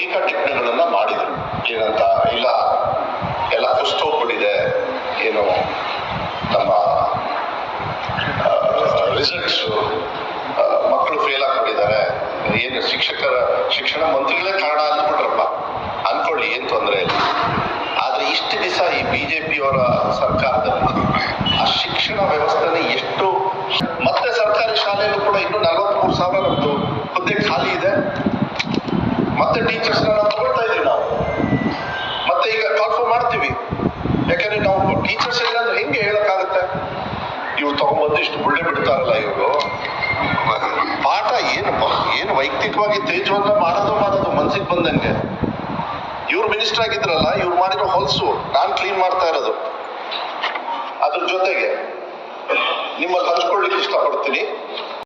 ಟೀಕಾ ಟಿಪ್ಪಣಿಗಳನ್ನ ಮಾಡಿದ್ರು. ಏನಂತ, ಇಲ್ಲ, ಎಲ್ಲ ಕುಸ್ತೋಗ್ಬಿಟ್ಟಿದೆ ಏನು, ನಮ್ಮ ರಿಸಲ್ಟ್ಸ್ ಮಕ್ಕಳು ಫೇಲ್ ಆಗ್ಬಿಟ್ಟಿದ್ದಾರೆ. ಏನು, ಶಿಕ್ಷಕರ, ಶಿಕ್ಷಣ ಮಂತ್ರಿಗಳೇ ಕಾರಣ ಅಂದ್ಬಿಟ್ರಪ್ಪ. ಅನ್ಕೊಳ್ಳಿ, ಏನು ತೊಂದರೆ ಇಲ್ಲ. ಆದರೆ ಇಷ್ಟು ದಿವಸ ಈ ಬಿ ಜೆ ಪಿಯವರ ಸರ್ಕಾರದಲ್ಲಿ ಆ ಶಿಕ್ಷಣ ವ್ಯವಸ್ಥೆನೇ ಎಷ್ಟು ಮತ್ತೆ ಸರ್ಕಾರಿ ಶಾಲೆಯಲ್ಲೂ ಕೂಡ ಇನ್ನೂ ನಲವತ್ತ್ಮೂರು ಸಾವಿರ ನಮ್ಮದು ಹುದ್ದೆ ಖಾಲಿ ಇದೆ. ಮತ್ತೆ ಟೀಚರ್ಸ್ನ ನಾವು ತಗೊಳ್ತಾ ಇದೀವಿ ನಾವು. ಮತ್ತೆ ಈಗ ಕನ್ಫರ್ಮ್ ಮಾಡ್ತೀವಿ. ಯಾಕಂದ್ರೆ ನಾವು ಟೀಚರ್ಸ್ ಇಲ್ಲ ಅಂದ್ರೆ ಹೆಂಗೆ ಹೇಳಕ್ಕಾಗುತ್ತೆ? ಇವ್ರು ತಗೊಂಡ್ಬಂದು ಇಷ್ಟು ಬುಳ್ಳೆ ಬಿಡ್ತಾರಲ್ಲ ಇವರು. ಪಾಠ ಏನು ಏನು ವೈಯಕ್ತಿಕವಾಗಿ ತೇಜವನ್ನ ಮಾಡೋದು ಮಾಡೋದು ಮನ್ಸಿಗೆ ಬಂದಂಗೆ. ಇವ್ರು ಮಿನಿಸ್ಟರ್ ಆಗಿದ್ರಲ್ಲ, ಇವ್ರು ಮಾಡಿರೋ ಹೊಲಸು, ನಾನು ಕ್ಲೀನ್ ಮಾಡ್ತಾ ಇರೋದು. ಅದ್ರ ಜೊತೆಗೆ, ನಿಮ್ಮಲ್ಲಿ ಹಂಚ್ಕೊಳ್ಳಿಕ್ಕೆ ಇಷ್ಟ